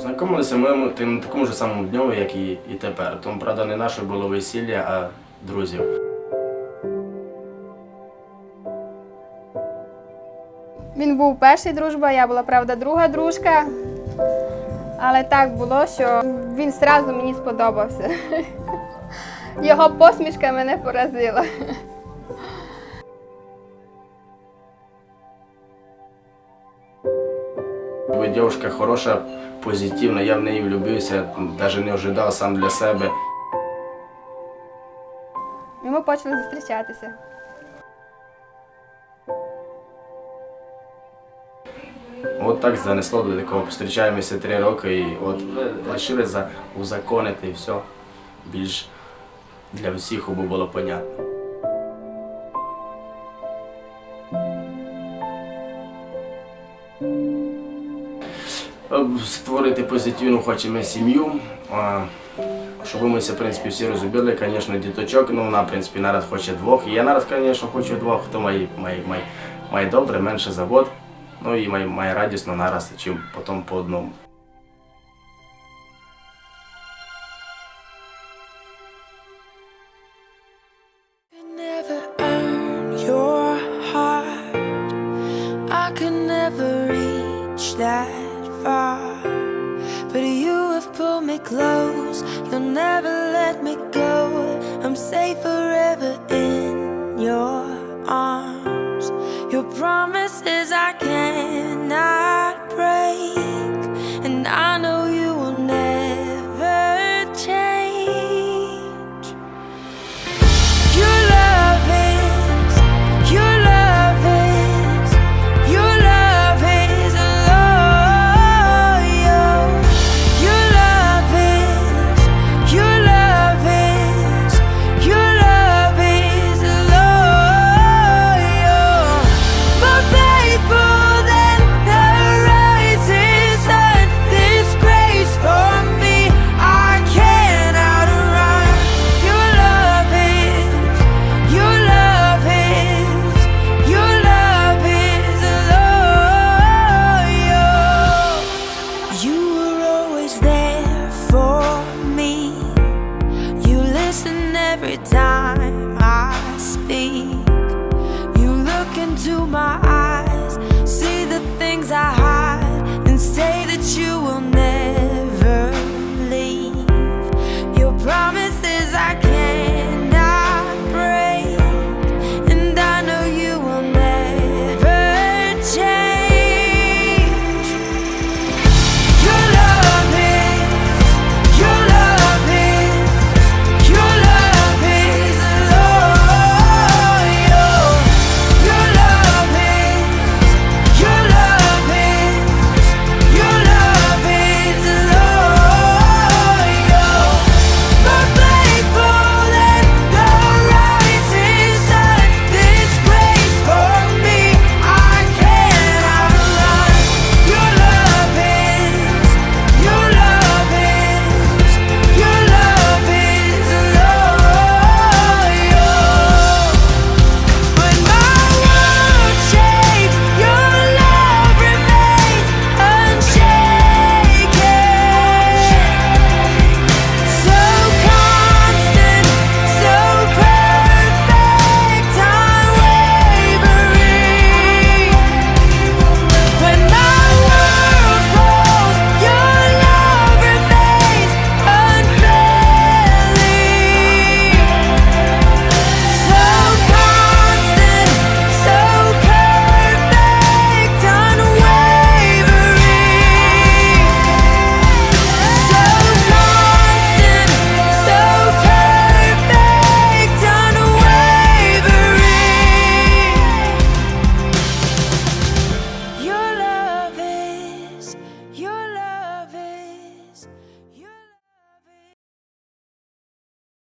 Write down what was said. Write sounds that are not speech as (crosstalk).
Познайомилися ми тим такому ж самому дню, як і, і тепер. Тому, правда, не наше було весілля, а друзів. Він був перший дружба, я була, правда, друга дружка. Але так було, що він одразу мені сподобався. (laughs) Його посмішка мене поразила. Бо Дівчинка хороша, позитивна, я в неї влюбився, навіть не ожидав сам для себе. І ми почали зустрічатися. От так занесло до такого. Зустрічаємося три роки і от вирішили узаконити і все. Більш для всіх було понятно. Створити позитивну хочемо сім'ю. Щоб ми в принципі, всі розуміли, звісно, діточок, ну вона, в принципі, нараз хоче двох. І я нараз, звісно, хочу двох, хто має, має, має, має добре, менше завод. Ну і має, має радісно нараз, чим потім по одному. Pull pulled me close. You'll never let me go. I'm safe forever in your arms. Your promises I cannot break, and I. time I speak, you look into my eyes.